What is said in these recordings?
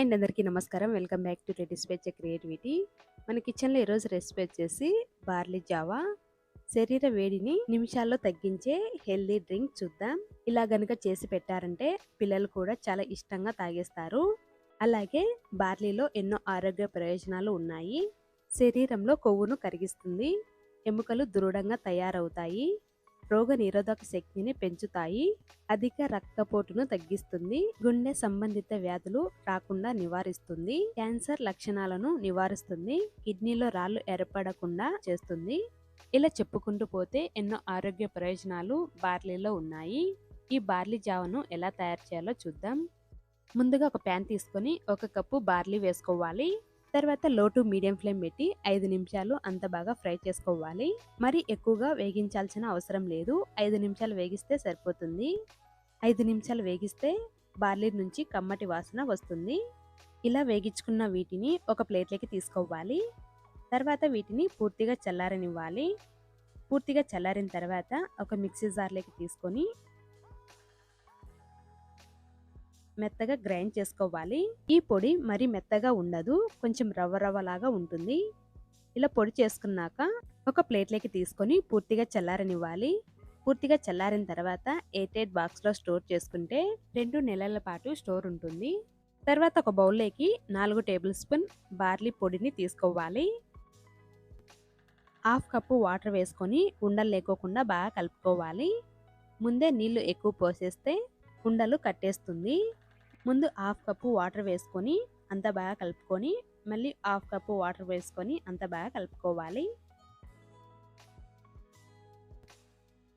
Hi అండి అందరికీ నమస్కారం. Welcome back to recipe creativity. మన కిచెన్లో ఈరోజు రెసిపీ వచ్చేసి బార్లీ జావా. శరీర వేడిని నిమిషాల్లో తగ్గించే హెల్దీ డ్రింక్ చూద్దాం. ఇలా గనుక చేసి పెట్టారంటే పిల్లలు కూడా చాలా ఇష్టంగా తాగేస్తారు. అలాగే బార్లీలో ఎన్నో ఆరోగ్య ప్రయోజనాలు ఉన్నాయి. శరీరంలో కొవ్వును కరిగిస్తుంది. ఎముకలు దృఢంగా తయారవుతాయి. రోగ నిరోధక శక్తిని పెంచుతాయి. అధిక రక్తపోటును తగ్గిస్తుంది. గుండె సంబంధిత వ్యాధులు రాకుండా నివారిస్తుంది. క్యాన్సర్ లక్షణాలను నివారిస్తుంది. కిడ్నీలో రాళ్ళు ఏర్పడకుండా చేస్తుంది. ఇలా చెప్పుకుంటూ పోతే ఎన్నో ఆరోగ్య ప్రయోజనాలు బార్లీలో ఉన్నాయి. ఈ బార్లీ జావను ఎలా తయారు చేయాలో చూద్దాం. ముందుగా ఒక ప్యాన్ తీసుకొని ఒక కప్పు బార్లీ వేసుకోవాలి. తర్వాత లో టు మీడియం ఫ్లేమ్ పెట్టి ఐదు నిమిషాలు అంత బాగా ఫ్రై చేసుకోవాలి. మరి ఎక్కువగా వేగించాల్సిన అవసరం లేదు. ఐదు నిమిషాలు వేగిస్తే సరిపోతుంది. ఐదు నిమిషాలు వేగిస్తే బార్లీ నుంచి కమ్మటి వాసన వస్తుంది. ఇలా వేగించుకున్న వీటిని ఒక ప్లేట్లోకి తీసుకోవాలి. తర్వాత వీటిని పూర్తిగా చల్లారనివ్వాలి. పూర్తిగా చల్లారిన తర్వాత ఒక మిక్సీ జార్లోకి తీసుకొని మెత్తగా గ్రైండ్ చేసుకోవాలి. ఈ పొడి మరి మెత్తగా ఉండదు. కొంచెం రవ్వ రవ్వలాగా ఉంటుంది. ఇలా పొడి చేసుకున్నాక ఒక ప్లేట్లోకి తీసుకొని పూర్తిగా చల్లారనివ్వాలి. పూర్తిగా చల్లారిన తర్వాత ఎయిట్ బాక్స్లో స్టోర్ చేసుకుంటే రెండు నెలల పాటు స్టోర్ ఉంటుంది. తర్వాత ఒక బౌల్లోకి నాలుగు టేబుల్ స్పూన్ బార్లీ పొడిని తీసుకోవాలి. హాఫ్ కప్పు వాటర్ వేసుకొని ఉండలు లేకోకుండా బాగా కలుపుకోవాలి. ముందే నీళ్ళు ఎక్కువ పోసేస్తే ఉండలు కట్టేస్తుంది. ముందు హాఫ్ కప్పు వాటర్ వేసుకొని అంత బాగా కలుపుకొని మళ్ళీ హాఫ్ కప్పు వాటర్ వేసుకొని అంత బాగా కలుపుకోవాలి.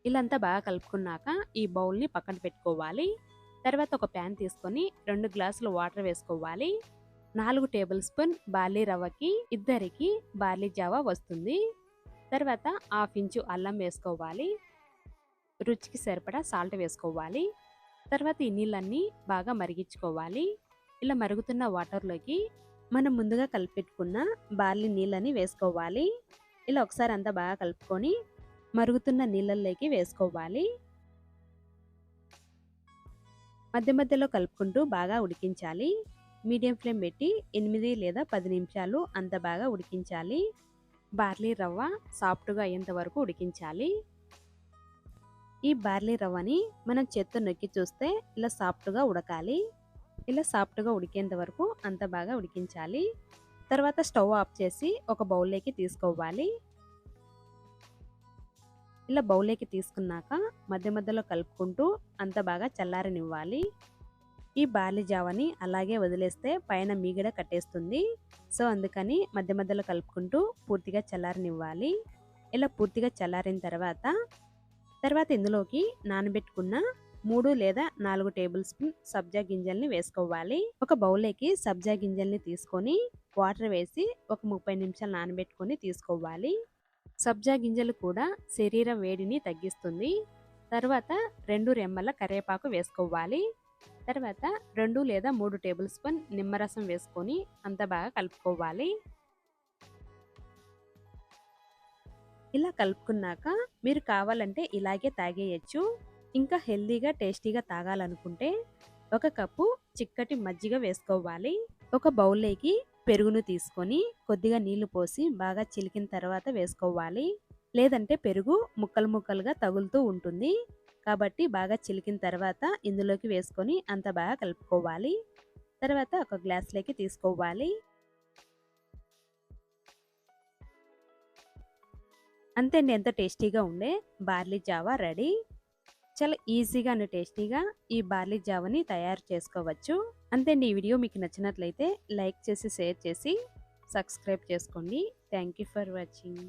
ఇలా అంతా బాగా కలుపుకున్నాక ఈ బౌల్ని పక్కన పెట్టుకోవాలి. తర్వాత ఒక ప్యాన్ తీసుకొని రెండు గ్లాసులు వాటర్ వేసుకోవాలి. నాలుగు టేబుల్ స్పూన్ బార్లీ రవ్వకి ఇద్దరికి బార్లీ జావా వస్తుంది. తర్వాత హాఫ్ ఇంచు అల్లం వేసుకోవాలి. రుచికి సరిపడా సాల్ట్ వేసుకోవాలి. తర్వాత ఈ నీళ్ళన్నీ బాగా మరిగించుకోవాలి. ఇలా మరుగుతున్న వాటర్లోకి మనం ముందుగా కలిపెట్టుకున్న బార్లీ నీళ్ళని వేసుకోవాలి. ఇలా ఒకసారి అంతా బాగా కలుపుకొని మరుగుతున్న నీళ్ళల్లోకి వేసుకోవాలి. మధ్య మధ్యలో కలుపుకుంటూ బాగా ఉడికించాలి. మీడియం ఫ్లేమ్ పెట్టి ఎనిమిది లేదా పది నిమిషాలు అంత బాగా ఉడికించాలి. బార్లీ రవ్వ సాఫ్ట్గా అయ్యేంత వరకు ఉడికించాలి. ఈ బార్లీ రవ్వని మనం చేత్తో నొక్కి చూస్తే ఇలా సాఫ్ట్గా ఉడకాలి. ఇలా సాఫ్ట్గా ఉడికేంత వరకు అంత బాగా ఉడికించాలి. తర్వాత స్టవ్ ఆఫ్ చేసి ఒక బౌల్లోకి తీసుకోవాలి. ఇలా బౌల్లోకి తీసుకున్నాక మధ్య మధ్యలో కలుపుకుంటూ అంత బాగా చల్లారనివ్వాలి. ఈ బార్లీ జావని అలాగే వదిలేస్తే పైన మీగడ కట్టేస్తుంది. సో అందుకని మధ్య మధ్యలో కలుపుకుంటూ పూర్తిగా చల్లారనివ్వాలి. ఇలా పూర్తిగా చల్లారిన తర్వాత తర్వాత ఇందులోకి నానబెట్టుకున్న మూడు లేదా నాలుగు టేబుల్ స్పూన్ సబ్జా గింజల్ని వేసుకోవాలి. ఒక బౌల్లోకి సబ్జా గింజల్ని తీసుకొని వాటర్ వేసి ఒక ముప్పై నిమిషాలు నానబెట్టుకొని తీసుకోవాలి. సబ్జా గింజలు కూడా శరీర వేడిని తగ్గిస్తుంది. తర్వాత రెండు రెమ్మల కరివేపాకు వేసుకోవాలి. తర్వాత రెండు లేదా మూడు టేబుల్ స్పూన్ నిమ్మరసం వేసుకొని అంత బాగా కలుపుకోవాలి. ఇలా కలుపుకున్నాక మీరు కావాలంటే ఇలాగే తాగేయచ్చు. ఇంకా హెల్దీగా టేస్టీగా తాగాలనుకుంటే ఒక కప్పు చిక్కటి మజ్జిగ వేసుకోవాలి. ఒక బౌల్లోకి పెరుగును తీసుకొని కొద్దిగా నీళ్ళు పోసి బాగా చిలికిన తర్వాత వేసుకోవాలి. లేదంటే పెరుగు ముక్కలు ముక్కలుగా తగులుతూ ఉంటుంది. కాబట్టి బాగా చిలికిన తర్వాత ఇందులోకి వేసుకొని అంత బాగా కలుపుకోవాలి. తర్వాత ఒక గ్లాస్లోకి తీసుకోవాలి. అంతే అండి ఎంత టేస్టీగా ఉండే బార్లీ జావా రెడీ. చాలా ఈజీగా టేస్టీగా ఈ బార్లీ జావని తయారు చేసుకోవచ్చు. అంతే అండి ఈ వీడియో మీకు నచ్చినట్లయితే లైక్ చేసి షేర్ చేసి సబ్స్క్రైబ్ చేసుకోండి. Thank for watching.